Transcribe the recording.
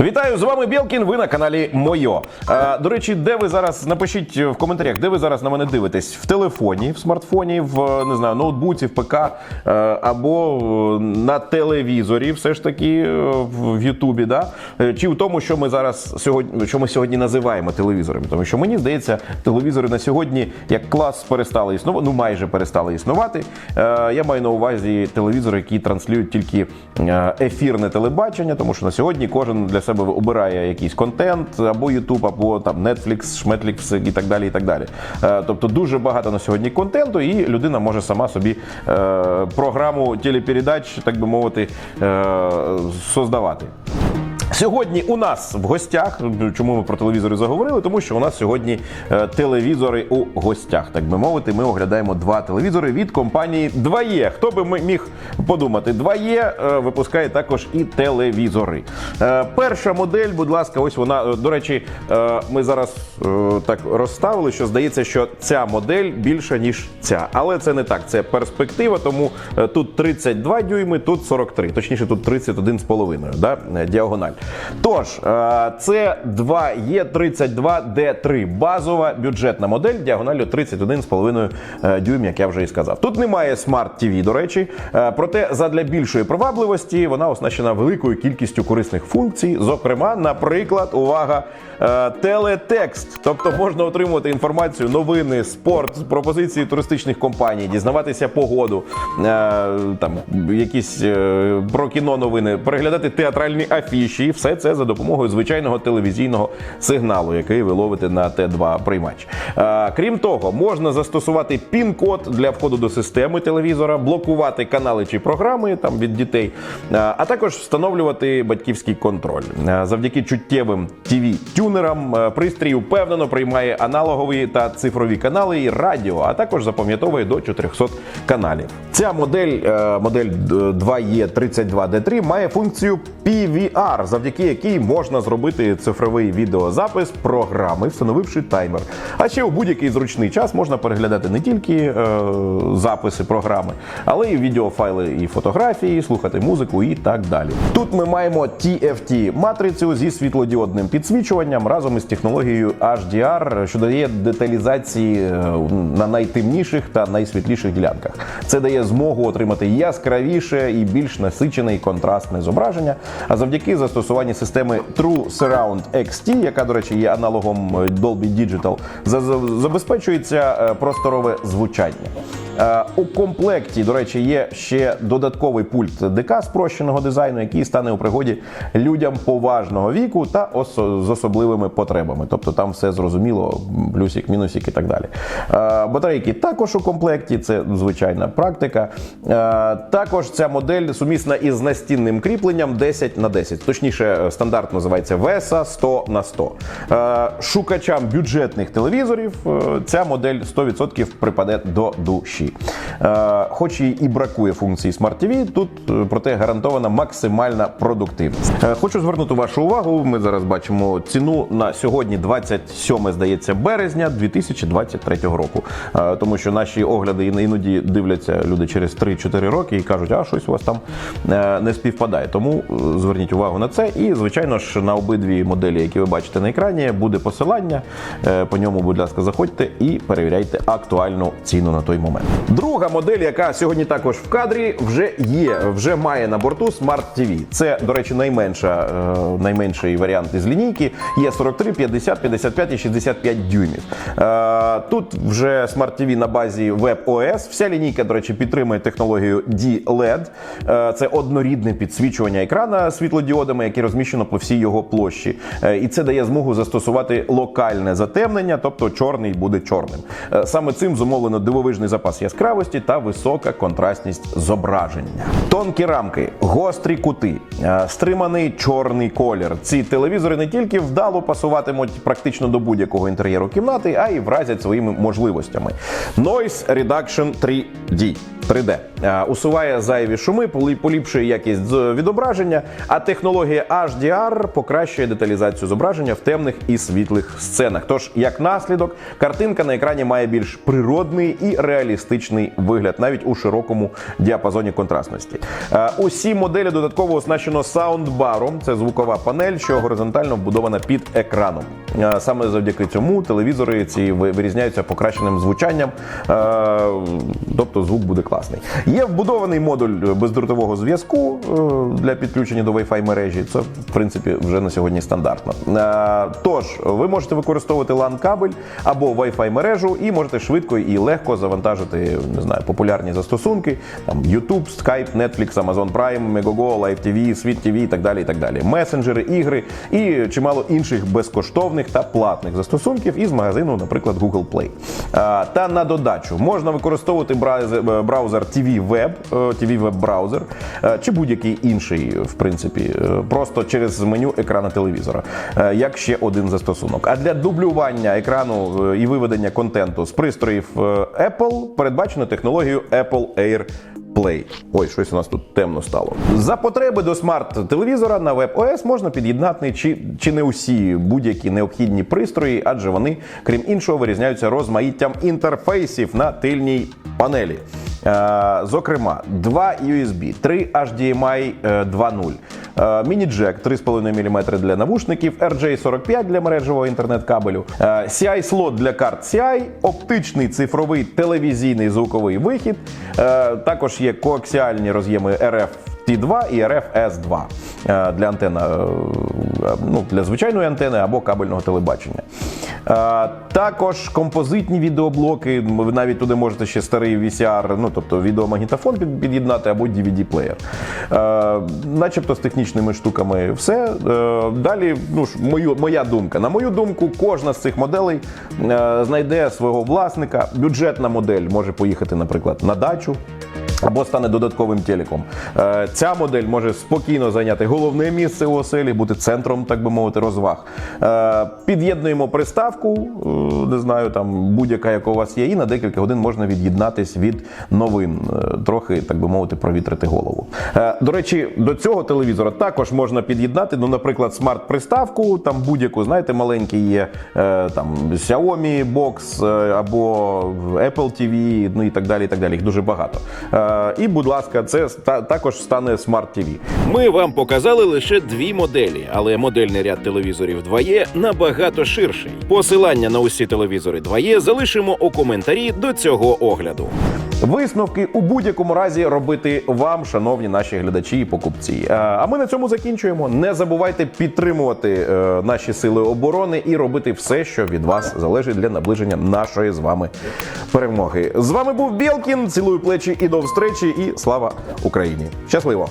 Вітаю з вами Білкін. Ви на каналі Мойо. Е, до речі, де ви зараз напишіть в коментарях, де ви зараз на мене дивитесь? В телефоні, в смартфоні, в не знаю, ноутбуці, в ПК е, або е, на телевізорі, все ж таки е, в Ютубі, да? Е, чи в тому, що ми зараз сьогодні, що ми сьогодні називаємо телевізорами? Тому що мені здається, телевізори на сьогодні як клас перестали існувати, ну майже перестали існувати. Е, я маю на увазі телевізори, які транслюють тільки ефірне телебачення, тому що на сьогодні кожен для себе обирає якийсь контент або YouTube, або там Netflix, Шметлікс і так далі. І так далі. Е, Тобто дуже багато на сьогодні контенту, і людина може сама собі е, програму телепередач, так би мовити, е, создавати. Сьогодні у нас в гостях. Чому ми про телевізори заговорили? Тому що у нас сьогодні е, телевізори у гостях. Так би мовити, ми оглядаємо два телевізори від компанії 2Е. Хто би міг подумати? 2Е е, випускає також і телевізори. Е, Перша модель, будь ласка, ось вона. Е, До речі, ми зараз так розставили, що здається, що ця модель більша ніж ця, але це не так. Це перспектива, тому тут 32 дюйми, тут 43, точніше, тут 31,5 да, діагональ. Тож, е, це 2E32D3, базова бюджетна модель діагоналю 31,5 е, дюйм, як я вже і сказав. Тут немає Smart TV, до речі, е, проте задля більшої привабливості вона оснащена великою кількістю корисних функцій. Зокрема, наприклад, увага, е, телетекст, тобто можна отримувати інформацію, новини, спорт, пропозиції туристичних компаній, дізнаватися погоду, е, там якісь е, про кіно новини, переглядати театральні афіші. Все це за допомогою звичайного телевізійного сигналу, який ви ловите на Т2 приймач. Е, Крім того, можна застосувати пін-код для входу до системи телевізора, блокувати канали чи програми там від дітей, е, а також встановлювати батьківський контроль. Е, Завдяки чуттєвим tv тюнерам пристрій впевнено приймає аналогові та цифрові канали і радіо, а також запам'ятовує до 400 каналів. Ця модель, модель 2E32D3 має функцію PVR, завдяки якій можна зробити цифровий відеозапис програми, встановивши таймер. А ще у будь-який зручний час можна переглядати не тільки е, записи програми, але й відеофайли і фотографії, слухати музику і так далі. Тут ми маємо TFT матрицю зі світлодіодним підсвічуванням разом із технологією HDR, що дає деталізації е, на найтемніших та найсвітліших ділянках. Це дає змогу отримати яскравіше і більш насичене і контрастне зображення. А завдяки застосуванні системи True Surround XT, яка, до речі, є аналогом Dolby Digital, за- за- забезпечується е, просторове звучання. Е, У комплекті, до речі, є ще додатковий пульт ДК спрощеного дизайну, який стане у пригоді людям поважного віку та осо- з особливими потребами. Тобто там все зрозуміло, плюсик, мінусик і так далі. Е, Батарейки також у комплекті, це звичайна практика. Е, Також ця модель сумісна із настінним кріпленням 10 на 10. Точніше, стандарт називається VESA 100 на 100. Е, Шукачам бюджетних телевізорів ця модель 100% припаде до душі. Е, Хоч і бракує функції Smart TV, тут е, проте гарантована максимальна продуктивність. Е, Хочу звернути вашу увагу. Ми зараз бачимо ціну на сьогодні, 27, здається, березня 2023 року. Тому що наші огляди іноді дивляться люди через 3-4 роки і кажуть, а щось у вас там не співпадає. Тому зверніть увагу на це. І, звичайно ж, на обидві моделі, які ви бачите на екрані, буде посилання. По ньому, будь ласка, заходьте і перевіряйте актуальну ціну на той момент. Друга модель, яка сьогодні також в кадрі, вже є, вже має на борту Smart TV. Це, до речі, найменша, е, найменший варіант із лінійки. Є 43, 50, 55 і 65 дюймів. Е, Тут вже Smart TV на базі WebOS. Вся лінійка, до речі, підтримує технологію D-LED. Е, Це однорідне підсвічування екрана світлодіодами, яке розміщено по всій його площі. Е, І це дає змогу застосувати локальне затемнення, тобто чорний буде чорним. Е, Саме цим зумовлено дивовижний запас яскравості та висока контрастність зображення. Тонкі рамки, гострі кути, е, стриманий чорний колір. Ці телевізори не тільки вдало пасуватимуть практично до будь-якого інтер'єру кімнати, а й вразять своїми можливостями. Noise Reduction 3D. 3D. Е, Усуває зайві шуми, полі- поліпшує якість відображення, а технологія HDR покращує деталізацію зображення в темних і світлих сценах. Тож, як наслідок, картинка на екрані має більш природний і реалістичний реалістичний вигляд, навіть у широкому діапазоні контрастності. Е, Усі моделі додатково оснащено саундбаром. Це звукова панель, що горизонтально вбудована під екраном. Е, Саме завдяки цьому телевізори ці вирізняються покращеним звучанням, е, тобто звук буде класний. Є вбудований модуль бездротового зв'язку е, для підключення до Wi-Fi мережі. Це в принципі вже на сьогодні стандартно. Тож ви можете використовувати LAN кабель або Wi-Fi мережу і можете швидко і легко завантажити не знаю, популярні застосунки, там YouTube, Skype, Netflix, Amazon Prime, Megogo, Live TV, Світ TV і так далі. І так далі. Месенджери, ігри і чимало інших безкоштовних та платних застосунків із магазину, наприклад, Google Play. Та на додачу можна використовувати браузер, браузер TV Web, е, TV Web браузер е, чи будь-який інший, в принципі, е, просто через меню екрана телевізора, е, як ще один застосунок. А для дублювання екрану е, і виведення контенту з пристроїв е, Apple передбачено технологію Apple Air Play. Ой, щось у нас тут темно стало. За потреби до смарт-телевізора на WebOS можна під'єднати чи, чи не усі будь-які необхідні пристрої, адже вони, крім іншого, вирізняються розмаїттям інтерфейсів на тильній панелі. Е, Зокрема, 2 USB, 3 HDMI е, 2.0, е, міні-джек 3,5 мм для навушників, RJ45 для мережевого інтернет-кабелю, е, CI-слот для карт CI, оптичний цифровий телевізійний звуковий вихід. Е, Також є коаксіальні роз'єми RF T2 і RF-S2 е, для антенн, е, ну, для звичайної антени або кабельного телебачення. Е, Також композитні відеоблоки. Ви навіть туди можете ще старий VCR, ну тобто відеомагнітофон під'єднати або DVD-плеєр. Е, Начебто з технічними штуками все. Е, Далі, ну ж, мою, моя думка. На мою думку, кожна з цих моделей е, знайде свого власника. Бюджетна модель може поїхати, наприклад, на дачу. Або стане додатковим телеком. Е, Ця модель може спокійно зайняти головне місце у оселі, бути центром, так би мовити, розваг. Е, Під'єднуємо приставку, е, не знаю, там будь-яка, яка у вас є, і на декілька годин можна від'єднатись від новин, трохи, так би мовити, провітрити голову. До речі, до цього телевізора також можна під'єднати, ну, наприклад, смарт-приставку, там будь-яку, знаєте, маленький є там Xiaomi Box або Apple TV, ну і так далі. І так далі. Їх дуже багато. І, будь ласка, це також стане Smart TV. Ми вам показали лише дві моделі, але модельний ряд телевізорів 2Е набагато ширший. Посилання на усі телевізори 2Е залишимо у коментарі до цього огляду. Висновки у будь-якому разі робити вам, шановні наші глядачі і покупці. Е, А ми на цьому закінчуємо. Не забувайте підтримувати е, наші сили оборони і робити все, що від вас залежить для наближення нашої з вами перемоги. З вами був Білкін. Цілую плечі і до встречі. І слава Україні! Щасливо!